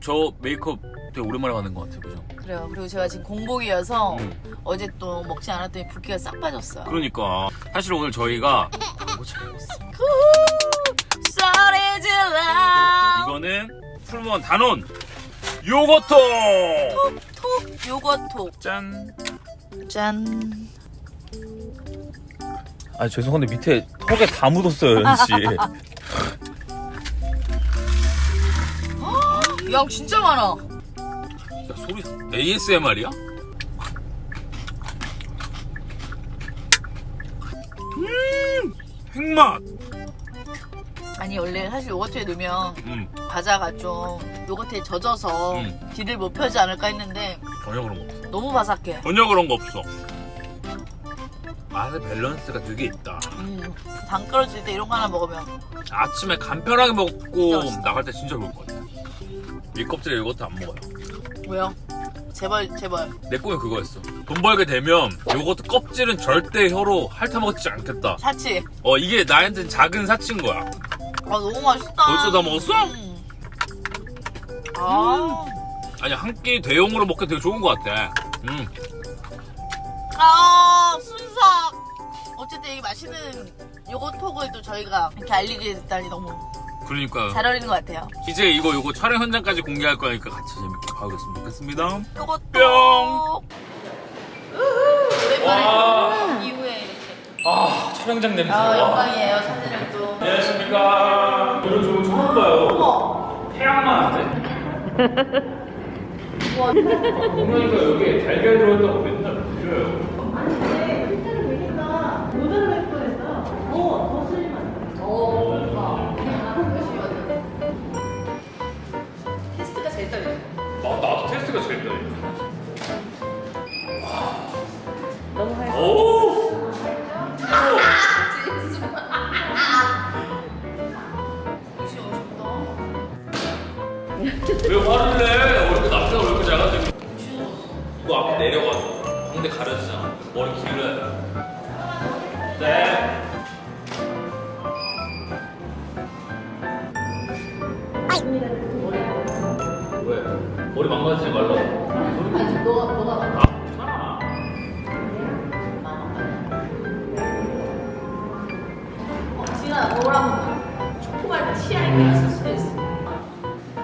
저 메이크업 되게 오랜만에 받는 것 같아요, 그죠? 그래요. 그리고 제가 지금 공복이어서 음. 어제 또 먹지 않았더니 붓기가 싹 빠졌어요. 그러니까 사실 오늘 저희가 광고 촬영했어. 소리 질러. 이거는 풀무원 단원 요거트. 톡 요거톡. 짠. 짠. 아 죄송한데 밑에 턱에 다 묻었어요 연씨 양 진짜 많아. 야, 소리 ASMR이야? 음, 핵맛. 아니 원래 사실 요거트에 넣으면 음, 과자가 좀 요거트에 젖어서 음. 뒤를 못 펴지 않을까 했는데 전혀 그런 거 없어. 너무 바삭해. 전혀 그런 거 없어. 맛의 밸런스가 되게 있다. 음, 당 떨어질 때 이런 거 하나 먹으면 아침에 간편하게 먹고. 나갈 때 진짜 좋을 것 같아. 밀껍질에 요거트 안 먹어요. 왜요? 제발 제발. 내 꿈이 그거였어. 돈 벌게 되면 요거트 껍질은 절대 혀로 핥아먹지 않겠다. 사치. 어 이게 나한테는 작은 사치인 거야. 아 너무 맛있다. 벌써 다 먹었어? 음. 아, 아니 한 끼 대용으로 먹기 되게 좋은 것 같아. 음. 아 순삭. 어쨌든 이 맛있는 요거톡을 또 저희가 이렇게 알리게 됐다니 너무 그러니까 잘 어울리는 것 같아요. 이제 이거 요거 촬영 현장까지 공개할 거니까 같이 재밌게 봐보겠으면 좋겠습니다. 요거톡. 뿅. 오랜만에 이후에 이렇게. 아 촬영장 냄새 아 영광이에요 사진을 또. 안녕하십니까 이런 좋은 처음 봐요 어머. 태양만 안돼? 와. 동현이가 여기에 달걀 들어있다고 맨날 불려요 테스트가 제일 떨려 너무 할. 오! 왜 화를 내? 얼굴 남자가 얼굴 작아지고 이거 앞에 내려가 광대 가려지잖아 머리 길러야 돼 네. 왜? 머리 망가지지 말라 어, 지가 너랑 치아인 게 있을 수도 있어.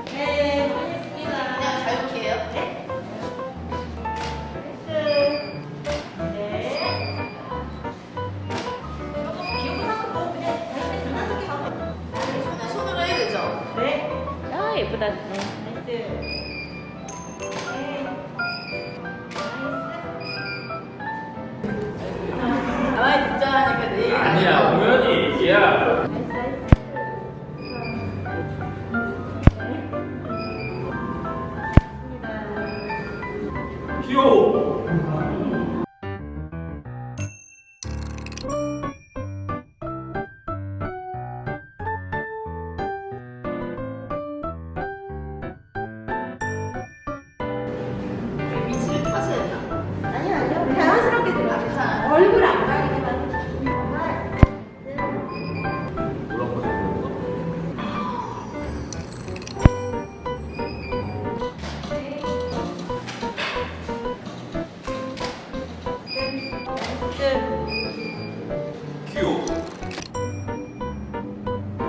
네, 알겠습니다. 그냥 자유롭게 해요? 네. 손에 손으로 해야 되죠? 아 예쁘다. 아니야 우연히 얘기야. 귀여워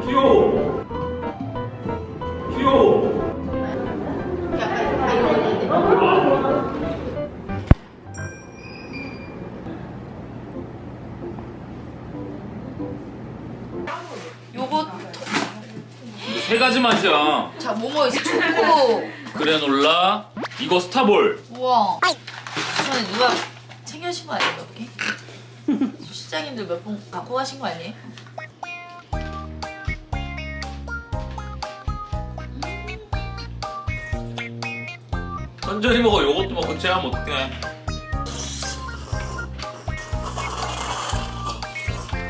귀여워 귀여워 요거 세 가지 맛이야. 자 뭐뭐 있어 초코 그래놀라. 이거 스타볼. 우와. 이번에 누가 챙겨신 거 아니에요 여기? 실장님들 몇 번 갖고 가신 거 아니에요? 천천히 먹어. 요것도 먹고 체하면 어떡해.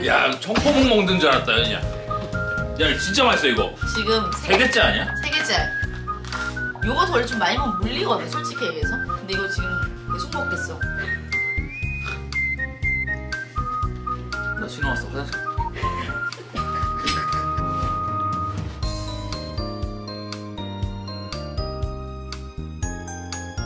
야 청포묵 먹는 줄 알았다 연이야 야 진짜 맛있어 이거. 지금 세 개째 아니야? 세 개째. 요거 덜 좀 많이 먹으면 물리거든 솔직히 얘기해서. 근데 이거 지금 계속 먹겠어. 나 신호 왔어 화장실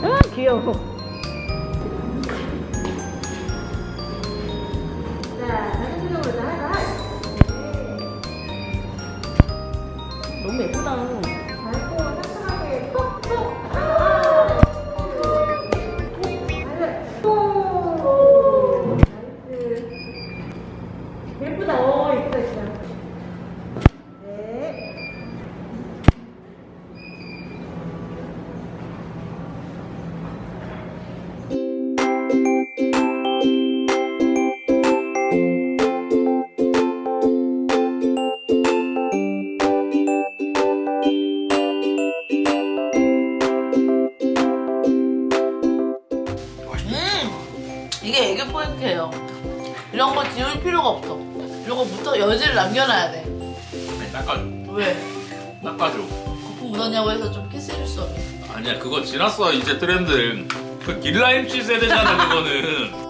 아, 귀여워. 너무 예쁘다. 예쁘다. 오, 예쁘다, 예쁘다. 네. 음! 이게 애교 포인트예요. 이런 거 지울 필요가 없어. 이런 거부터 여지를 남겨놔야 돼. 아니 닦아줘 왜? 닦아줘 거품 묻었냐고 해서 좀 키스해줄 수 없어. 아니야 그거 지났어 이제 트렌드 그 길라 MC 세대잖아 그거는